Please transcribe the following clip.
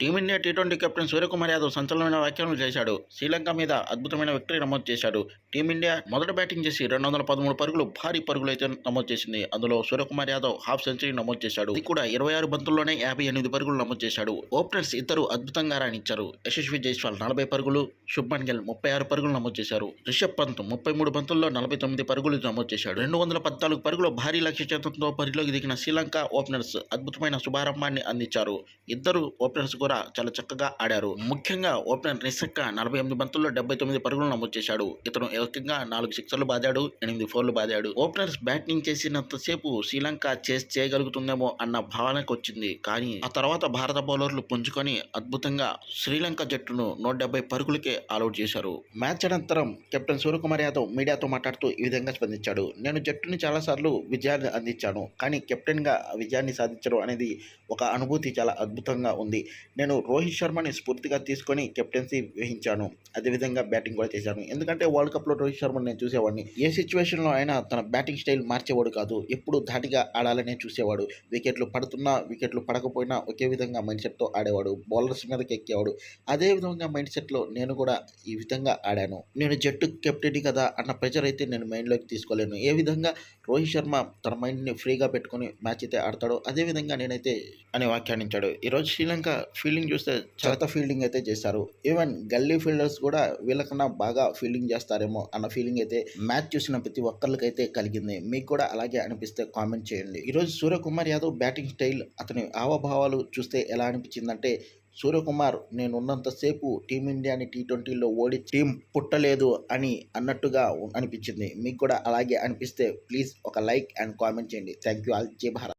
Team India T twenty captain Suryakumar Yadav సంచలనమైన వ్యాఖ్యలు చేశాడు. శ్రీలంక మీద అద్భుతమైన విక్టరీ నమోదు చేశాడు. టీమిండియా మొదట బ్యాటింగ్ చేసి రెండు వందల పదమూడు పరుగులు భారీ పరుగులు అయితే నమోదు చేసింది. అందులో సూర్యకుమార్ యాదవ్ హాఫ్ సెంచరీ నమోదు చేశాడు. ఇది కూడా ఇరవై ఆరు బంతుల్లోనే యాభై ఎనిమిది పరుగులు నమోదు చేశాడు. ఓపెనర్స్ ఇద్దరు అద్భుతంగా రాణించారు. యశస్వి జైస్వాల్ నలభై పరుగులు శుభ్మన్ గిల్ ముప్పై ఆరు పరుగులు నమోదు చేశారు. రిషబ్ పంత్ ముప్పై మూడు బంతుల్లో నలభై తొమ్మిది పరుగులు నమోదు చేశాడు. రెండు వందల పద్నాలుగు పరుగులు భారీ లక్ష్య చేతంతో పరిలోకి దిగిన శ్రీలంక ఓపెనర్స్ అద్భుతమైన శుభారంభాన్ని అందించారు. ఇద్దరు ఓపెనర్స్ కూడా చాలా చక్కగా ఆడారు. ముఖ్యంగా ఓపెనర్ నిసక్క నలభై ఎనిమిది బంతుల్లో డెబ్బై తొమ్మిది పరుగులు నమోదు చేశాడు. ఇతను ఏకంగా నాలుగు సిక్సర్లు బాదాడు ఎనిమిది ఫోర్లు బాదాడు. ఓపెనర్స్ బ్యాటింగ్ చేసినంతసేపు శ్రీలంక చేస్ చేయగలుగుతుందేమో అన్న భావనకు వచ్చింది కానీ ఆ తర్వాత భారత బౌలర్లు పుంజుకొని అద్భుతంగా శ్రీలంక జట్టును నూట డెబ్బై పరుగులకే ఆలౌట్ చేశారు. మ్యాచ్ అనంతరం కెప్టెన్ సూర్యకుమార్ యాదవ్ మీడియాతో మాట్లాడుతూ ఈ విధంగా స్పందించాడు. నేను జట్టుని చాలాసార్లు విజయాన్ని అందించాను. కానీ కెప్టెన్గా విజయాన్ని సాధించడం అనేది ఒక అనుభూతి చాలా అద్భుతంగా ఉంది. నేను రోహిత్ శర్మని స్ఫూర్తిగా తీసుకొని కెప్టెన్సీ వహించాను. అదేవిధంగా బ్యాటింగ్ కూడా చేశాను. ఎందుకంటే వరల్డ్ కప్లో రోహిత్ శర్మని నేను చూసేవాడిని. ఏ సిచ్యువేషన్లో అయినా తన బ్యాటింగ్ స్టైల్ మార్చేవాడు కాదు. ఎప్పుడు ధాటిగా ఆడాలనే చూసేవాడు. వికెట్లు పడుతున్నా వికెట్లు పడకపోయినా ఒకే విధంగా మైండ్ సెట్తో ఆడేవాడు. బౌలర్స్ మీదకి ఎక్కేవాడు. అదే విధంగా మైండ్ సెట్లో నేను కూడా ఈ విధంగా ఆడాను. నేను జట్టు కెప్టెన్ కదా అన్న ప్రెషర్ అయితే నేను మైండ్లోకి తీసుకోలేను. ఏ విధంగా రోహిత్ శర్మ తన మైండ్ని ఫ్రీగా పెట్టుకొని మ్యాచ్ అయితే ఆడతాడో అదే విధంగా నేనైతే అని వ్యాఖ్యానించాడు ఈరోజు శ్రీలంక ఫీల్డింగ్ చూస్తే చాలా ఫీల్డింగ్ అయితే చేశారు ఈవెన్ గల్లీ ఫీల్డర్స్ కూడా వీళ్ళకన్నా బాగా ఫీల్డింగ్ చేస్తారేమో అన్న ఫీలింగ్ అయితే మ్యాచ్ చూసిన ప్రతి ఒక్కరికైతే కలిగింది. మీకు కూడా అలాగే అనిపిస్తే కామెంట్ చేయండి. ఈరోజు సూర్యకుమార్ యాదవ్ బ్యాటింగ్ స్టైల్ అతని హావభావాలు చూస్తే ఎలా అనిపించిందంటే సూర్యకుమార్ నేను ఉన్నంతసేపు టీమిండియాని టీ ట్వంటీలో ఓడి టీం పుట్టలేదు అని అన్నట్టుగా అనిపించింది. మీకు కూడా అలాగే అనిపిస్తే ప్లీజ్ ఒక లైక్ అండ్ కామెంట్ చేయండి. Thank you all Jai Bharat.